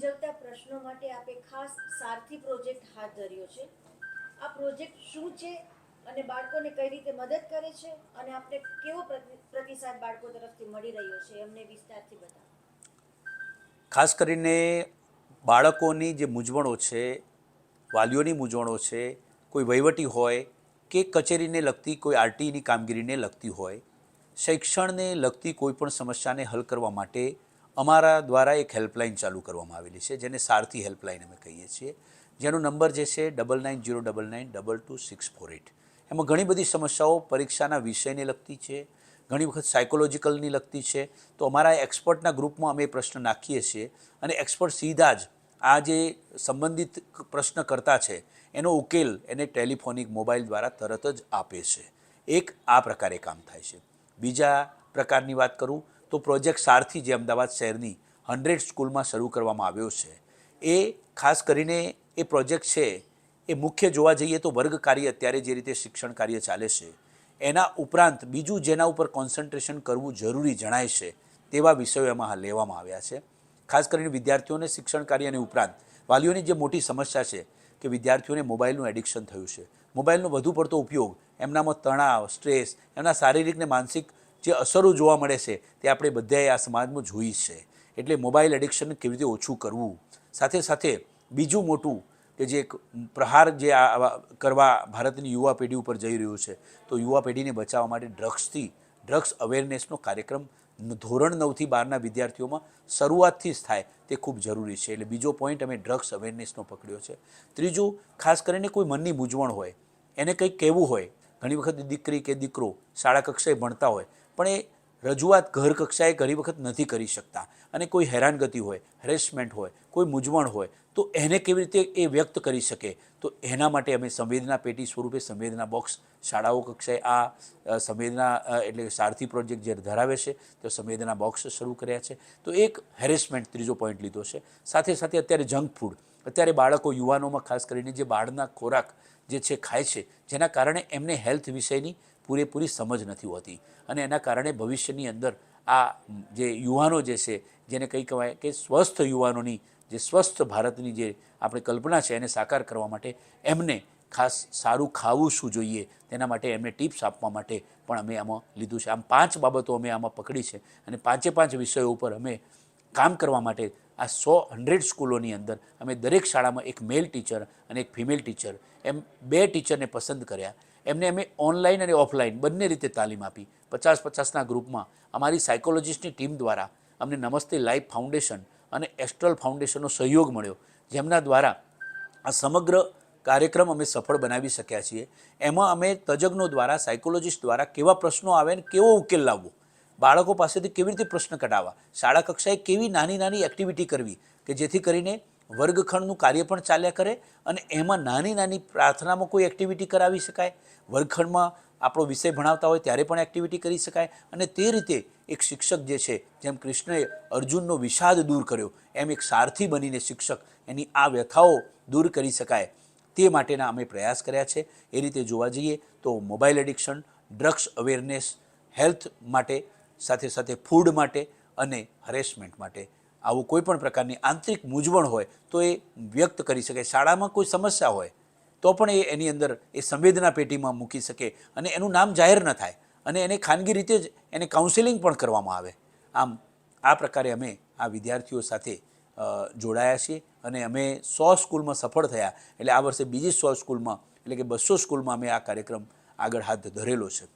મૂંઝવતા પ્રશ્નો માટે આપે ખાસ સારથી પ્રોજેક્ટ હાથ ધર્યો છે. આ પ્રોજેક્ટ શું છે અને બાળકોને કઈ રીતે મદદ કરે છે અને આપણે કેવો પ્રતિસાદ બાળકો તરફથી મળી રહ્યો છે એમને વિસ્તારથી બતાવો. ખાસ કરીને બાળકોની જે મૂંઝવણો છે, વાલીઓની મૂંઝવણો છે, કોઈ વહીવટી હોય કે કચેરીને લગતી કોઈ આરટીઈની કામગીરીને લગતી હોય, શૈક્ષણને લગતી કોઈ પણ સમસ્યાને હલ કરવા માટે અમારા દ્વારા એક હેલ્પલાઇન ચાલુ કરવામાં આવેલી છે, જેને સારથી હેલ્પલાઇન અમે કહીએ છીએ. જેનો નંબર જે છે double nine zero double nine double two six four eight એમાં ઘણી બધી સમસ્યાઓ પરીક્ષાના વિષયને લગતી છે, ઘણી વખત સાયકોલોજીકલની લગતી છે. તો અમારા એક્સપર્ટના ગ્રુપમાં અમે પ્રશ્ન નાખીએ છીએ અને એક્સપર્ટ સીધા જ આ જે સંબંધિત પ્રશ્ન કરતા છે, એનો ઉકેલ એને ટેલિફોનિક મોબાઈલ દ્વારા તરત જ આપે છે. એક આ પ્રકારે કામ થાય છે. બીજા પ્રકારની વાત કરું તો પ્રોજેક્ટ સારથી જે અમદાવાદ શહેરની હંડ્રેડ સ્કૂલમાં શરૂ કરવામાં આવ્યો છે. એ ખાસ કરીને એ પ્રોજેક્ટ છે, એ મુખ્ય જોવા જઈએ તો વર્ગ કાર્ય અત્યારે જે રીતે શિક્ષણ કાર્ય ચાલે છે, એના ઉપરાંત બીજું જેના ઉપર કોન્સન્ટ્રેશન કરવું જરૂરી જણાય છે, તેવા વિષયો એમાં લેવામાં આવ્યા છે. ખાસ કરીને વિદ્યાર્થીઓને શિક્ષણ કાર્યની ઉપરાંત વાલીઓની જે મોટી સમસ્યા છે કે વિદ્યાર્થીઓને મોબાઈલનું એડિક્શન થયું છે. મોબાઈલનો વધુ પડતો ઉપયોગ, એમનામાં તણાવ સ્ટ્રેસ એમના શારીરિક ને માનસિક જે અસરો જોવા મળે છે તે આપણે બધાએ આ સમાજમાં જોઈ છે. એટલે મોબાઈલ એડિક્શન કેવી રીતે ઓછું કરવું? સાથે સાથે બીજું મોટું કે જે એક પ્રહાર જે આ કરવા ભારતની યુવા પેઢી ઉપર જઈ રહ્યું છે, તો યુવા પેઢીને બચાવવા માટે ડ્રગ્સથી, ડ્રગ્સ અવેરનેસનો કાર્યક્રમ ધોરણ નવથી બારના વિદ્યાર્થીઓમાં શરૂઆતથી જ થાય તે ખૂબ જરૂરી છે. એટલે બીજો પોઈન્ટ, અમે ડ્રગ્સ અવેરનેસનો પકડ્યો છે. ત્રીજું, ખાસ કરીને કોઈ મનની મૂંઝવણ હોય, એને કંઈક કહેવું હોય, ઘણી વખત દીકરી કે દીકરો શાળા કક્ષાએ ભણતા હોય પણ એ રજૂઆત ઘર કક્ષાએ ઘણી વખત નથી કરી શકતા. અને કોઈ હેરાનગતિ હોય હેરેસમેન્ટ હોય, કોઈ મૂંઝવણ હોય, તો એને કેવી રીતે એ વ્યક્ત કરી શકે? તો એના માટે અમે સંવેદના પેટી સ્વરૂપે સંવેદના બોક્સ શાળાઓ કક્ષાએ આ સંવેદના એટલે સારથી પ્રોજેક્ટ જે ધરાવે છે, તો સંવેદના બોક્સ શરૂ કર્યા છે. તો એક હેરેસમેન્ટ ત્રીજો પોઈન્ટ લીધો છે. સાથે સાથે અત્યારે જંક ફૂડ અત્યારે બાળકો યુવાનોમાં ખાસ કરીને જે બહારના ખોરાક જે છે ખાય છે, જેના કારણે એમને હેલ્થ વિષયની પૂરેપૂરી સમજ નથી હોતી. અને એના કારણે ભવિષ્યની અંદર આ જે યુવાનો જે છે, જેને કંઈ કહેવાય કે સ્વસ્થ યુવાનોની, જે સ્વસ્થ ભારતની જે આપણે કલ્પના છે એને સાકાર કરવા માટે એમને ખાસ સારું ખાવું શું જોઈએ, તેના માટે એમને ટિપ્સ આપવા માટે પણ અમે આમાં લીધું છે. આમ પાંચ બાબતો અમે આમાં પકડી છે અને પાંચે પાંચ વિષયો ઉપર અમે કામ કરવા માટે આ સો હંડ્રેડ સ્કૂલોની અંદર અમે દરેક શાળામાં એક મેલ ટીચર અને એક ફિમેલ ટીચર એમ બે ટીચરને પસંદ કર્યા. એમને અમે ઓનલાઈન અને ઓફલાઈન બંને રીતે તાલીમ આપી. પચાસ પચાસના ગ્રુપમાં અમારી સાયકોલોજીસ્ટની ટીમ દ્વારા અમને નમસ્તે લાઈફ ફાઉન્ડેશન અને એસ્ટ્રલ ફાઉન્ડેશનનો સહયોગ મળ્યો, જેમના દ્વારા આ સમગ્ર કાર્યક્રમ અમે સફળ બનાવી શક્યા છીએ. એમાં અમે તજજ્ઞો દ્વારા સાયકોલોજીસ્ટ દ્વારા કેવા પ્રશ્નો આવે ને કેવો ઉકેલ લાવવો, બાળકો પાસેથી કેવી રીતે પ્રશ્ન કઢાવવા, શાળા કક્ષાએ કેવી નાની નાની એક્ટિવિટી કરવી, કે જેથી કરીને વર્ગખંડનું કાર્ય પણ ચાલ્યા કરે અને એમાં નાની નાની પ્રાર્થનામાં કોઈ એક્ટિવિટી કરાવી શકાય. વર્ગખંડમાં આપણો વિષય ભણાવતા હોય ત્યારે પણ એક્ટિવિટી કરી શકાય અને તે રીતે એક શિક્ષક જે છે, જેમ કૃષ્ણએ અર્જુનનો વિષાદ દૂર કર્યો, એમ એક સારથી બનીને શિક્ષક એની આ વ્યથાઓ દૂર કરી શકાય. તે માટેના અમે પ્રયાસ કર્યા છે. એ રીતે જોવા જઈએ તો mobile addiction drugs awareness health માટે, સાથે સાથે ફૂડ માટે અને હરેસમેન્ટ માટે આવું કોઈ પણ પ્રકારની આંતરિક મૂંઝવણ હોય તો એ વ્યક્ત કરી શકે, શાળામાં કોઈ સમસ્યા હોય તો પણ એ એની અંદર એ સંવેદના પેટીમાં મૂકી શકે અને એનું નામ જાહેર ન થાય અને એને ખાનગી રીતે જ એને કાઉન્સેલિંગ પણ કરવામાં આવે. આમ, આ પ્રકારે અમે આ વિદ્યાર્થીઓ સાથે જોડાયા છીએ અને અમે સો સ્કૂલમાં સફળ થયા. એટલે આ વર્ષે બીજી સો સ્કૂલમાં, એટલે કે બસો સ્કૂલમાં અમે આ કાર્યક્રમ આગળ હાથ ધરેલો છે.